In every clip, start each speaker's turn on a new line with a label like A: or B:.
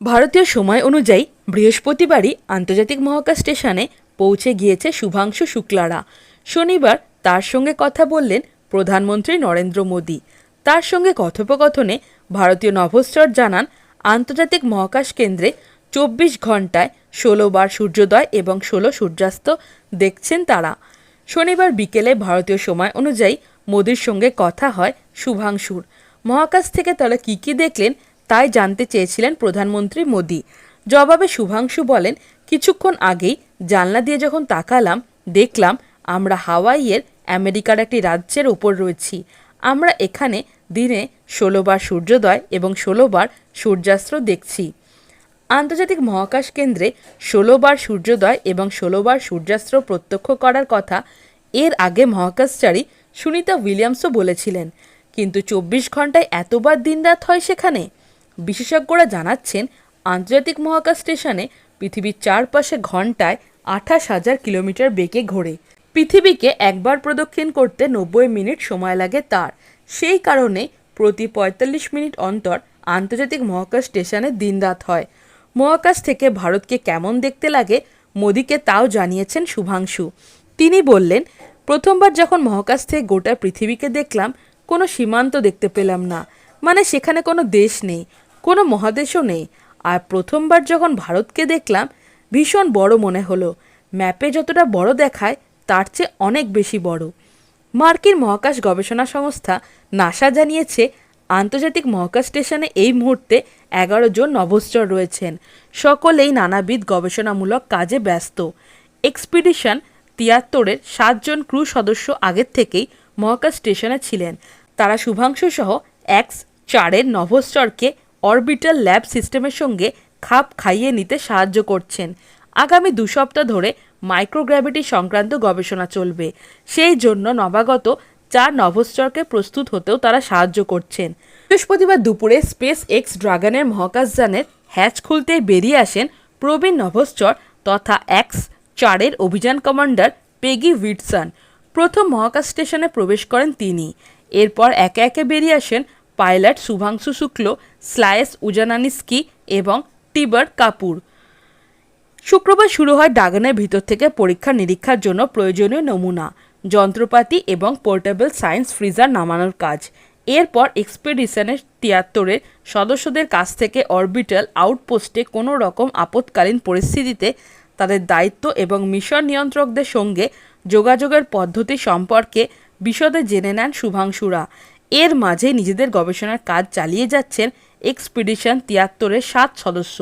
A: ভারতীয় সময় অনুযায়ী বৃহস্পতিবারই আন্তর্জাতিক মহাকাশ স্টেশনে পৌঁছে গিয়েছে শুভাংশু শুক্লারা। শনিবার তার সঙ্গে কথা বললেন প্রধানমন্ত্রী নরেন্দ্র মোদী। তার সঙ্গে কথোপকথনে ভারতীয় নভশ্চর জানান, আন্তর্জাতিক মহাকাশ কেন্দ্রে চব্বিশ ঘন্টায় ষোলো বার সূর্যোদয় এবং ষোলো সূর্যাস্ত দেখছেন তারা। শনিবার বিকেলে ভারতীয় সময় অনুযায়ী মোদির সঙ্গে কথা হয় শুভাংশুর। মহাকাশ থেকে তারা কী কী দেখলেন তাই জানতে চেয়েছিলেন প্রধানমন্ত্রী মোদি। জবাবে শুভাংশু বলেন, কিছুক্ষণ আগেই জানলা দিয়ে যখন তাকালাম, দেখলাম আমরা হাওয়াইয়ের, আমেরিকার একটি রাজ্যের ওপর রয়েছি। আমরা এখানে দিনে ষোলোবার সূর্যোদয় এবং ষোলোবার সূর্যাস্ত দেখছি। আন্তর্জাতিক মহাকাশ কেন্দ্রে ষোলোবার সূর্যোদয় এবং ষোলোবার সূর্যাস্ত প্রত্যক্ষ করার কথা এর আগে মহাকাশচারী সুনিতা উইলিয়ামসও বলেছিলেন। কিন্তু চব্বিশ ঘন্টায় এতবার দিনরাত হয় সেখানে? বিশেষজ্ঞরা জানাচ্ছেন, আন্তর্জাতিক মহাকাশ স্টেশনে পৃথিবীর চারপাশে ঘন্টায় আঠাশ হাজার কিলোমিটার বেগে ঘোরে। পৃথিবীকে একবার প্রদক্ষিণ করতে নব্বই মিনিট সময় লাগে তার। সেই কারণে প্রতি পঁয়তাল্লিশ মিনিট অন্তর আন্তর্জাতিক মহাকাশ স্টেশনে দিনরাত হয়। মহাকাশ থেকে ভারতকে কেমন দেখতে লাগে মোদিকে তাও জানিয়েছেন শুভাংশু। তিনি বললেন, প্রথমবার যখন মহাকাশ থেকে গোটা পৃথিবীকে দেখলাম, কোনো সীমান্ত দেখতে পেলাম না। মানে সেখানে কোনো দেশ নেই। কোনো মহাদেশও নেই। আর প্রথমবার যখন ভারতকে দেখলাম, ভীষণ বড় মনে হলো। ম্যাপে যতটা বড় দেখায়, তার চেয়ে অনেক বেশি বড়। মার্কিন মহাকাশ গবেষণা সংস্থা নাসা জানিয়েছে, আন্তর্জাতিক মহাকাশ স্টেশনে এই মুহূর্তে এগারো জন নভশ্চর রয়েছেন। সকলেই নানাবিধ গবেষণামূলক কাজে ব্যস্ত। এক্সপিডিশন তিয়াত্তরের সাতজন ক্রু সদস্য আগের থেকেই মহাকাশ স্টেশনে ছিলেন। তারা শুভাংশু সহ এক্স চারের নভশ্চরকে অরবিটাল ল্যাব সিস্টেমের সঙ্গে খাপ খাইয়ে নিতে সাহায্য করছেন। আগামী দু সপ্তাহ ধরে মাইক্রোগ্র্যাভিটি সংক্রান্ত গবেষণা চলবে। সেই জন্য নবাগত চার নভশ্চরকে প্রস্তুত হতেও তারা সাহায্য করছেন। বৃহস্পতিবার দুপুরে স্পেস এক্স ড্রাগনের মহাকাশযানের হ্যাচ খুলতে বেরিয়ে আসেন প্রবীণ নভশ্চর তথা এক্স চারের অভিযান কমান্ডার পেগি উইটসন। প্রথম মহাকাশ স্টেশনে প্রবেশ করেন তিনি। এরপর একে একে বেরিয়ে আসেন পাইলট শুভাংশু শুক্ল, স্লায়েস উজানানিস্কি এবং টিবার কাপুর। শুক্রবার শুরু হয় ডাগানের ভিতর থেকে পরীক্ষা নিরীক্ষার জন্য প্রয়োজনীয় নমুনা, যন্ত্রপাতি এবং পোর্টেবল সায়েন্স ফ্রিজার নামানোর কাজ। এরপর এক্সপেডিশনের তিয়াত্তরের সদস্যদের কাছ থেকে অরবিটাল আউটপোস্টে কোনো রকম আপৎকালীন পরিস্থিতিতে তাদের দায়িত্ব এবং মিশন নিয়ন্ত্রকদের সঙ্গে যোগাযোগের পদ্ধতি সম্পর্কে বিশদে জেনে নেন শুভাংশুরা। এর মাঝে নিজেদের গবেষণার কাজ চালিয়ে যাচ্ছেন এক্সপিডিশন তিয়াত্তরের সাত সদস্য।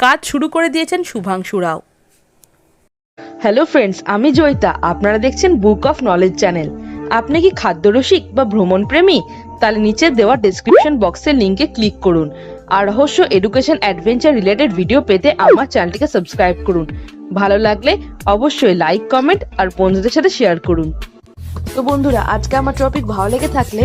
A: কাজ শুরু করে দিয়েছেন শুভাংশু রাও। হ্যালো ফ্রেন্ডস আমি জয়িতা। আপনারা দেখছেন বুক অফ নলেজ চ্যানেল। আপনি কি খাদ্যরসিক বা ভ্রমণ প্রেমী তাহলে নিচে দেওয়া ডেসক্রিপশন বক্সের লিঙ্কে ক্লিক করুন। আর রহস্য এডুকেশন অ্যাডভেঞ্চার রিলেটেড ভিডিও পেতে আমার চ্যানেলটিকে সাবস্ক্রাইব করুন। ভালো লাগলে অবশ্যই লাইক কমেন্ট আর বন্ধুদের সাথে শেয়ার করুন। তো বন্ধুরা আজকে আমার টপিক ভালো লেগে থাকলে